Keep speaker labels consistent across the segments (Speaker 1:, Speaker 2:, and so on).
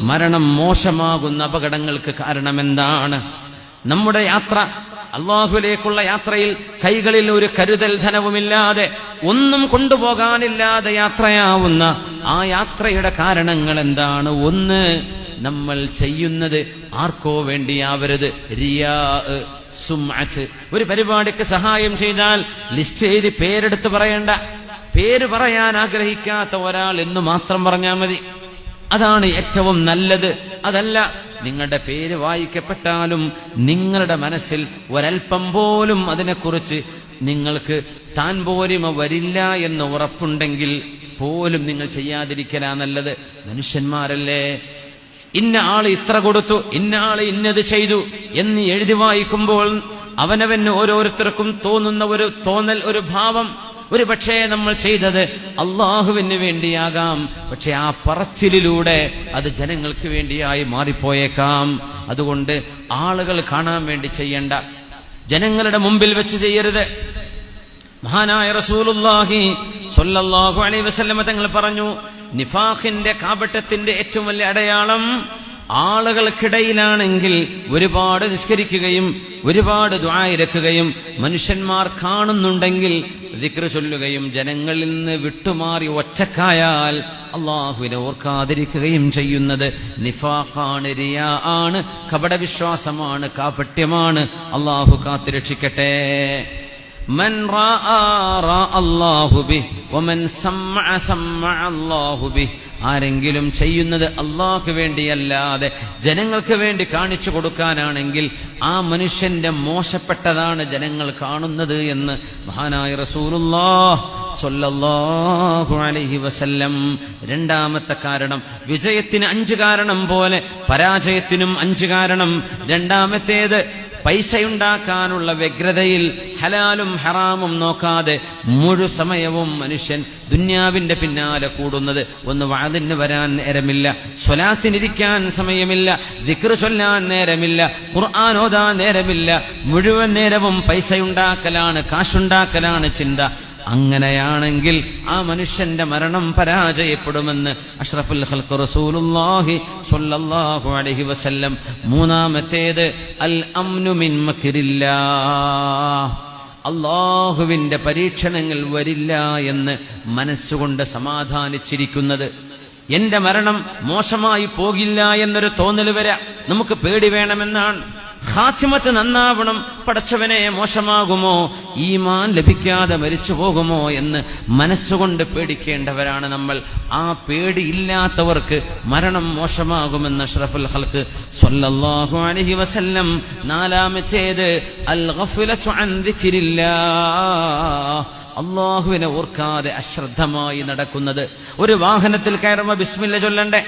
Speaker 1: മരണം മോശമാകുന്ന അപകടങ്ങൾക്ക് കാരണമെന്താണ്? നമ്മുടെ യാത്ര അള്ളാഹുലേക്കുള്ള യാത്രയിൽ കൈകളിൽ ഒരു കരുതൽ ധനവുമില്ലാതെ ഒന്നും കൊണ്ടുപോകാനില്ലാതെ യാത്രയാവുന്ന ആ യാത്രയുടെ കാരണങ്ങൾ എന്താണ് ഒന്ന് നമ്മൾ ചെയ്യുന്നത് ആർക്കോ വേണ്ടിയാവരുത്. റിയാ സുംഅത്ത്. ഒരു പരിപാടിക്ക് സഹായം ചെയ്താൽ ലിസ്റ്റ് ചെയ്ത് പേരെടുത്ത് പറയണ്ട. പേര് പറയാൻ ആഗ്രഹിക്കാത്ത ഒരാൾ എന്ന് മാത്രം പറഞ്ഞാൽ മതി. അതാണ് ഏറ്റവും നല്ലത്. അതല്ല നിങ്ങളുടെ പേര് വായിക്കപ്പെട്ടാലും നിങ്ങളുടെ മനസ്സിൽ ഒരൽപ്പം പോലും അതിനെക്കുറിച്ച് നിങ്ങൾക്ക് താൻ പോരിമ വരില്ല എന്ന് ഉറപ്പുണ്ടെങ്കിൽ പോലും നിങ്ങൾ ചെയ്യാതിരിക്കലാ നല്ലത്. മനുഷ്യന്മാരല്ലേ? ഇന്ന ആൾ ഇത്ര കൊടുത്തു ഇന്ന ആൾ ഇന്നത് ചെയ്തു എന്ന് എഴുതി വായിക്കുമ്പോൾ അവനവന് ഓരോരുത്തർക്കും തോന്നുന്ന ഒരു തോന്നൽ ഒരു ഭാവം. ഒരു പക്ഷേ നമ്മൾ ചെയ്തത് അള്ളാഹുവിന് വേണ്ടിയാകാം. പക്ഷെ ആ പറച്ചിലിലൂടെ അത് ജനങ്ങൾക്ക് വേണ്ടിയായി മാറിപ്പോയേക്കാം. അതുകൊണ്ട് ആളുകൾ കാണാൻ വേണ്ടി ചെയ്യേണ്ട ജനങ്ങളുടെ മുമ്പിൽ വെച്ച് ചെയ്യരുത്. മഹാനായ റസൂലുള്ളാഹി സ്വല്ലല്ലാഹു അലൈഹി വസല്ലമ തങ്ങൾ പറഞ്ഞു നിഫാഖിന്റെ കാപട്ടത്തിന്റെ ഏറ്റവും വലിയ അടയാളം ആളുകൾക്കിടയിലാണെങ്കിൽ ഒരുപാട് നിസ്കരിക്കുകയും ഒരുപാട് ദ്വായിരക്കുകയും മനുഷ്യന്മാർ കാണുന്നുണ്ടെങ്കിൽ ദിക്ർ ചൊല്ലുകയും ജനങ്ങളിൽ നിന്ന് വിട്ടുമാറി ഒറ്റക്കായാൽ അള്ളാഹുവിനെ ഓർക്കാതിരിക്കുകയും ചെയ്യുന്നത് നിഫാഖാണ് റിയാ ആണ് കപടവിശ്വാസമാണ് കാപട്യമാണ് അള്ളാഹു കാത്തുരക്ഷിക്കട്ടെ من راى راى الله به ومن سمع سمع الله به ആരെങ്കിലും ചെയ്യുന്നത് അള്ളാഹ്ക്ക് വേണ്ടിയല്ലാതെ ജനങ്ങൾക്ക് വേണ്ടി കാണിച്ചു കൊടുക്കാനാണെങ്കിൽ ആ മനുഷ്യന്റെ മോശപ്പെട്ടതാണ് ജനങ്ങൾ കാണുന്നത് എന്ന് മഹാനായ സ്വല്ലല്ലാഹു അലൈഹി വസല്ലം രണ്ടാമത്തെ കാരണം. വിജയത്തിന് അഞ്ച് കാരണം പോലെ പരാജയത്തിനും അഞ്ച് കാരണം. രണ്ടാമത്തേത് പൈസയുണ്ടാക്കാനുള്ള വ്യഗ്രതയിൽ ഹലാലും ഹറാമും നോക്കാതെ മുഴു സമയവും മനുഷ്യൻ ദുന്യാവിന്റെ പിന്നാലെ കൂടുന്നത്. ഒന്ന് വാതിന് വരാൻ നേരമില്ല സ്വലാത്തിനിരിക്കാൻ സമയമില്ല ദിക്ർ ചൊല്ലാൻ നേരമില്ല ഖുർആൻ ഓതാൻ നേരമില്ല. മുഴുവൻ നേരവും പൈസയുണ്ടാക്കലാണ് കാശുണ്ടാക്കലാണ് ചിന്ത. അങ്ങനെയാണെങ്കിൽ ആ മനുഷ്യന്റെ മരണം പരാജയപ്പെടുമെന്ന് അഷ്റഫുൽ ഹൽക്ക് റസൂലുള്ളാഹി സ്വല്ലല്ലാഹു അലൈഹി വസല്ലം മൂന്നാമത്തേത് അൽ അംനു മിൻ മക്രില്ലാ അള്ളാഹുവിന്റെ പരീക്ഷണങ്ങൾ വരില്ല എന്ന് മനസ്സുകൊണ്ട് സമാധാനിച്ചിരിക്കുന്നത്. എന്റെ മരണം മോശമായി പോകില്ല എന്നൊരു തോന്നൽ വരെ. നമുക്ക് പേടി വേണമെന്നാണ്. ഹാച്ചിമത്ത് നന്നാവണം പടച്ചവനെ മോശമാകുമോ ഈമാൻ ലഭിക്കാതെ മരിച്ചു പോകുമോ എന്ന് മനസ്സുകൊണ്ട് പേടിക്കേണ്ടവരാണ് നമ്മൾ. ആ പേടിയില്ലാത്തവർക്ക് മരണം മോശമാകുമെന്ന് അഷ്റഫുൽ ഹൽക്ക് സ്വല്ലല്ലാഹു അലൈഹി വസല്ലം നാലാമത്തേത് അൽ അള്ളാഹുവിനെ ഓർക്കാതെ അശ്രദ്ധമായി നടക്കുന്നത്. ഒരു വാഹനത്തിൽ കയറുമ്പോ ബിസ്മില്ല ചൊല്ലണ്ടേ?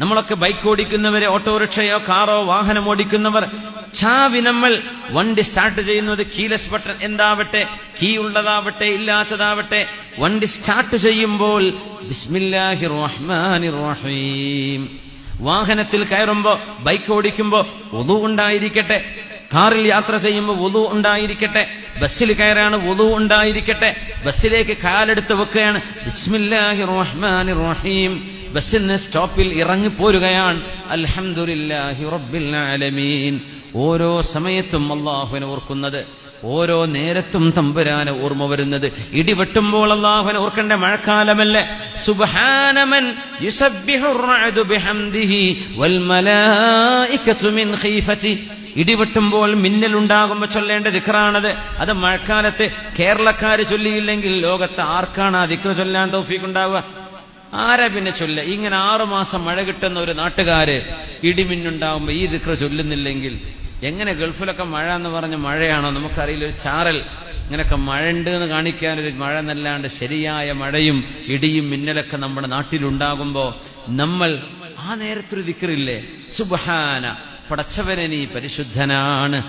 Speaker 1: നമ്മളൊക്കെ ബൈക്ക് ഓടിക്കുന്നവരെ ഓട്ടോറിക്ഷയോ കാറോ വാഹനം ഓടിക്കുന്നവർ ചാവി നമ്മൾ വണ്ടി സ്റ്റാർട്ട് ചെയ്യുന്നത് കീലെസ് ബട്ടൺ എന്താവട്ടെ കീ ഉള്ളതാവട്ടെ ഇല്ലാത്തതാവട്ടെ വണ്ടി സ്റ്റാർട്ട് ചെയ്യുമ്പോൾ റഹീം വാഹനത്തിൽ കയറുമ്പോ ബൈക്ക് ഓടിക്കുമ്പോ ഒതു ഉണ്ടായിരിക്കട്ടെ കാറിൽ യാത്ര ചെയ്യുമ്പോൾ ഒതു ഉണ്ടായിരിക്കട്ടെ ബസ്സിൽ കയറാണ് ഒതു ഉണ്ടായിരിക്കട്ടെ ബസ്സിലേക്ക് കാലെടുത്ത് വെക്കുകയാണ് ബിസ്മില്ലാഹി റഹ്മാനി റഹീം ബസ്സിൽ നിന്ന് സ്റ്റോപ്പിൽ ഇറങ്ങിപ്പോരുകയാണ്. അൽഹംദുലില്ലാഹി റബ്ബിൽ ആലമീൻ. ഓരോ സമയത്തും അള്ളാഹുവിനെ ഓർക്കുന്നത് ഓരോ നേരത്തും തമ്പുരാന ഓർമ്മ വരുന്നത്. ഇടിവെട്ടുമ്പോൾ അള്ളാഹുവിനെ ഓർക്കേണ്ട മഴക്കാലമല്ലേ? സുബ്ഹാനമൻ യുസബ്ബിഹു റഅദു ബിഹംദിഹി വൽ മിൻ ഇടിവെട്ടുമ്പോൾ മിന്നലുണ്ടാകുമ്പോൾ ചൊല്ലേണ്ട ദിക്റാണത്. അത് മഴക്കാലത്ത് കേരളക്കാര് ചൊല്ലിയില്ലെങ്കിൽ ലോകത്ത് ആർക്കാണ് ആ ദിക്ര ചൊല്ലാൻ തൗഫീഖുണ്ടാവുക? ആരാ പിന്നെ ചൊല്ല? ഇങ്ങനെ ആറു മാസം മഴ കിട്ടുന്ന ഒരു നാട്ടുകാര് ഇടിമിന്നുണ്ടാവുമ്പോ ഈ ദിക്ര ചൊല്ലുന്നില്ലെങ്കിൽ എങ്ങനെ ഗൾഫിലൊക്കെ മഴ എന്ന് പറഞ്ഞ മഴയാണോ? നമുക്കറിയില്ല ഒരു ചാറൽ. ഇങ്ങനെയൊക്കെ മഴ ഉണ്ട് എന്ന് കാണിക്കാൻ ഒരു മഴ എന്നല്ലാണ്ട് ശരിയായ മഴയും ഇടിയും മിന്നലൊക്കെ നമ്മുടെ നാട്ടിലുണ്ടാകുമ്പോ നമ്മൾ ആ നേരത്തൊരു ദിക്റില്ലേ? സുബഹാന പടച്ചവനെ നീ പരിശുദ്ധനാണ്.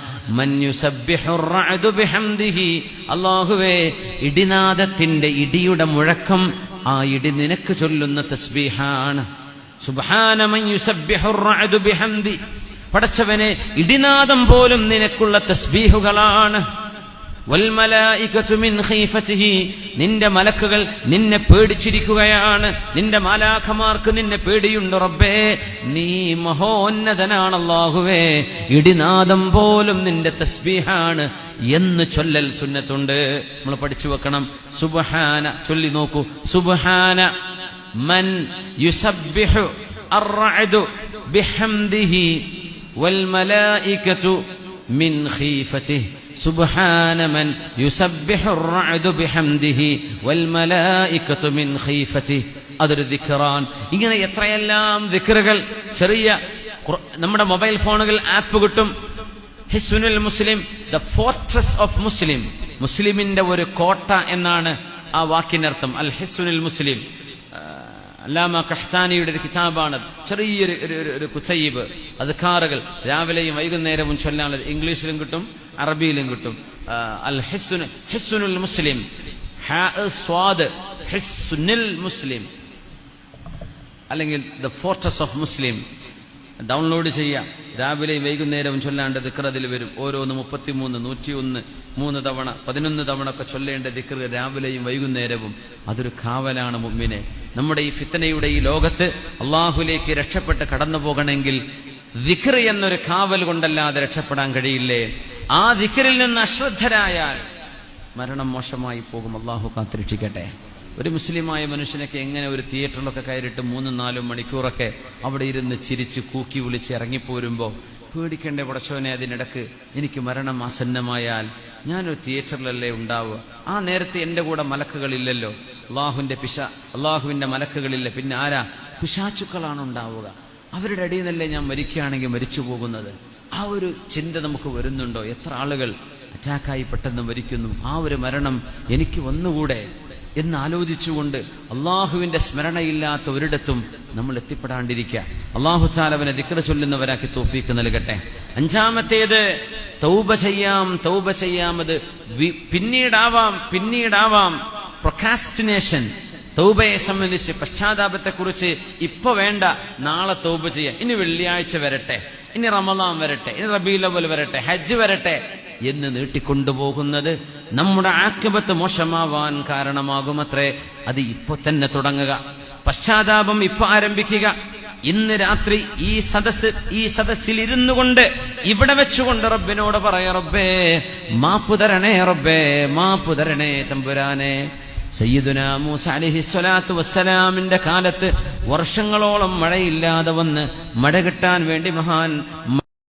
Speaker 1: അള്ളാഹുവേ ഇടിനാദത്തിന്റെ ഇടിയുടെ മുഴക്കം ആ ഇടി നിനക്ക് ചൊല്ലുന്ന തസ്ബീഹാണ്. പടച്ചവനെ ഇടിനാദം പോലും നിനക്കുള്ള തസ്ബീഹുകളാണ്. നിന്റെ മലക്കുകൾ നിന്നെ പേടിച്ചിരിക്കുകയാണ്. നിന്റെ മാലാഖമാർക്ക് നിന്നെ പേടിയുണ്ട് റബ്ബേ. നീ മഹോന്നതനാണ് അള്ളാഹുവേ ഇടിനാദം പോലും നിന്റെ തസ്ബീഹാണ് എന്ന് ചൊല്ലൽ സുന്നത്തുണ്ട്. നമ്മൾ പഠിച്ചു വെക്കണം. സുബഹാന ചൊല്ലി നോക്കൂ. സുബഹാന മൻ യുസബ്ബിഹു അർഅദു ബിഹംദിഹി വൽ മലായികതു മിൻ ഖീഫതിഹി സുബ്ഹാനമൻ യുസബ്ബിഹുർ റഅദു ബിഹംദിഹി വൽ മലായികതു മിൻ ഖൈഫതിഹി അതൊരു ദിക്റാൻ ഇങ്ങനെ എത്രയെല്ലാം ദിക്റുകൾ ചെറിയ നമ്മുടെ മൊബൈൽ ഫോണുകൾ ആപ്പ് കിട്ടും. Hisnul Muslim the fortress of Muslim. മുസ്ലിമിന്റെ ഒരു കോട്ട എന്നാണ് ആ വാക്കിനർത്ഥം. അൽ ഹിസ്വനുൽ മുസ്ലിം. അല്ലാമ കഹ്താനിയുടെ ഒരു കിതാബാണ്. ചെറിയൊരു ഒരു കുച്ചയ്യീബ് അത് കാറുകൾ രാവിലെയും വൈകുന്നേരവും ചൊല്ലാനുള്ളത് ഇംഗ്ലീഷിലും കിട്ടും. അറബിയിലും കിട്ടും. അൽ ഹിസ്സുൻ ഹിസ്സുനുൽ മുസ്ലിം. സ്വാദ് ഹിസ്സുനിൽ മുസ്ലിം. അല്ലെങ്കിൽ the fortress of Muslim. Download ചെയ്യാം രാവിലെയും വൈകുന്നേരവും ചൊല്ലാണ്ട് ദിക്കർ അതിൽ വരും. ഓരോന്ന് മുപ്പത്തിമൂന്ന് നൂറ്റിയൊന്ന് മൂന്ന് തവണ പതിനൊന്ന് തവണ ഒക്കെ ചൊല്ലേണ്ട ദിക്കർ രാവിലെയും വൈകുന്നേരവും. അതൊരു കാവലാണ് മുമ്പിനെ നമ്മുടെ ഈ ഫിത്തനയുടെ ഈ ലോകത്ത് അള്ളാഹുലേക്ക് രക്ഷപ്പെട്ട് കടന്നു പോകണമെങ്കിൽ ദിക്കർ എന്നൊരു കാവൽ കൊണ്ടല്ലാതെ രക്ഷപ്പെടാൻ കഴിയില്ലേ? ആ ദിക്കറിൽ നിന്ന് അശ്രദ്ധരായാൽ മരണം മോശമായി പോകും. അള്ളാഹു കാത്തിരക്ഷിക്കട്ടെ. ഒരു മുസ്ലിമായ മനുഷ്യനൊക്കെ എങ്ങനെ ഒരു തിയേറ്ററിലൊക്കെ കയറിയിട്ട് മൂന്നും നാലും മണിക്കൂറൊക്കെ അവിടെ ഇരുന്ന് ചിരിച്ച് കൂക്കി വിളിച്ച് ഇറങ്ങിപ്പോരുമ്പോൾ പേടിക്കേണ്ട പടച്ചോനെ അതിനിടക്ക് എനിക്ക് മരണം ആസന്നമായാൽ ഞാനൊരു തിയേറ്ററിലല്ലേ ഉണ്ടാവുക? ആ നേരത്തെ എന്റെ കൂടെ മലക്കുകളില്ലല്ലോ. അള്ളാഹുവിന്റെ പിശ അള്ളാഹുവിന്റെ മലക്കുകളില്ല. പിന്നെ ആരാ? പിശാച്ചുക്കളാണ് ഉണ്ടാവുക. അവരുടെ അടിയിൽ നിന്നല്ലേ ഞാൻ മരിക്കുകയാണെങ്കിൽ മരിച്ചു പോകുന്നത് ആ ഒരു ചിന്ത നമുക്ക് വരുന്നുണ്ടോ? എത്ര ആളുകൾ അറ്റാക്കായി പെട്ടെന്ന് മരിക്കുന്നു? ആ ഒരു മരണം എനിക്ക് വന്നുകൂടെ? എന്ന് ആലോചിച്ചുകൊണ്ട് അള്ളാഹുവിന്റെ സ്മരണയില്ലാത്ത ഒരിടത്തും നമ്മൾ എത്തിപ്പെടാണ്ടിരിക്കുക അള്ളാഹു ചാലവനെ ദിക്ര ചൊല്ലുന്നവരാക്കി തോഫീക്ക് നൽകട്ടെ. അഞ്ചാമത്തേത് തൗബ ചെയ്യാം തൗബ ചെയ്യാം. അത് പിന്നീടാവാം പിന്നീടാവാം. പ്രൊക്കാസ്റ്റിനേഷൻ. തൗബയെ സംബന്ധിച്ച് പശ്ചാത്താപത്തെക്കുറിച്ച് ഇപ്പൊ വേണ്ട. നാളെ തൗബ ചെയ്യാം. ഇനി വെള്ളിയാഴ്ച വരട്ടെ. ഇനി റമദാൻ വരട്ടെ ഇനി റബീലവൽ വരട്ടെ ഹജ്ജ് വരട്ടെ എന്ന് നീട്ടിക്കൊണ്ടുപോകുന്നത് നമ്മുടെ ആക്യപത്ത് മോശമാവാൻ കാരണമാകുമത്രേ. അത് ഇപ്പൊ തന്നെ തുടങ്ങുക. പശ്ചാത്താപം ഇപ്പൊ ആരംഭിക്കുക. ഇന്ന് രാത്രി ഈ സദസ് ഈ സദസ്സിൽ ഇരുന്നു കൊണ്ട് ഇവിടെ വെച്ചുകൊണ്ട് റബ്ബിനോട് പറയ റബ്ബേ മാപ്പു തരണേ റബ്ബേ മാപ്പു തരണേ തമ്പുരാനെ. സയ്യിദുന മൂസ അലിഹി സ്വലാത്തു വസ്സലാമിന്റെ കാലത്ത് വർഷങ്ങളോളം മഴയില്ലാതെ വന്ന് മഴ കിട്ടാൻ വേണ്ടി മഹാൻ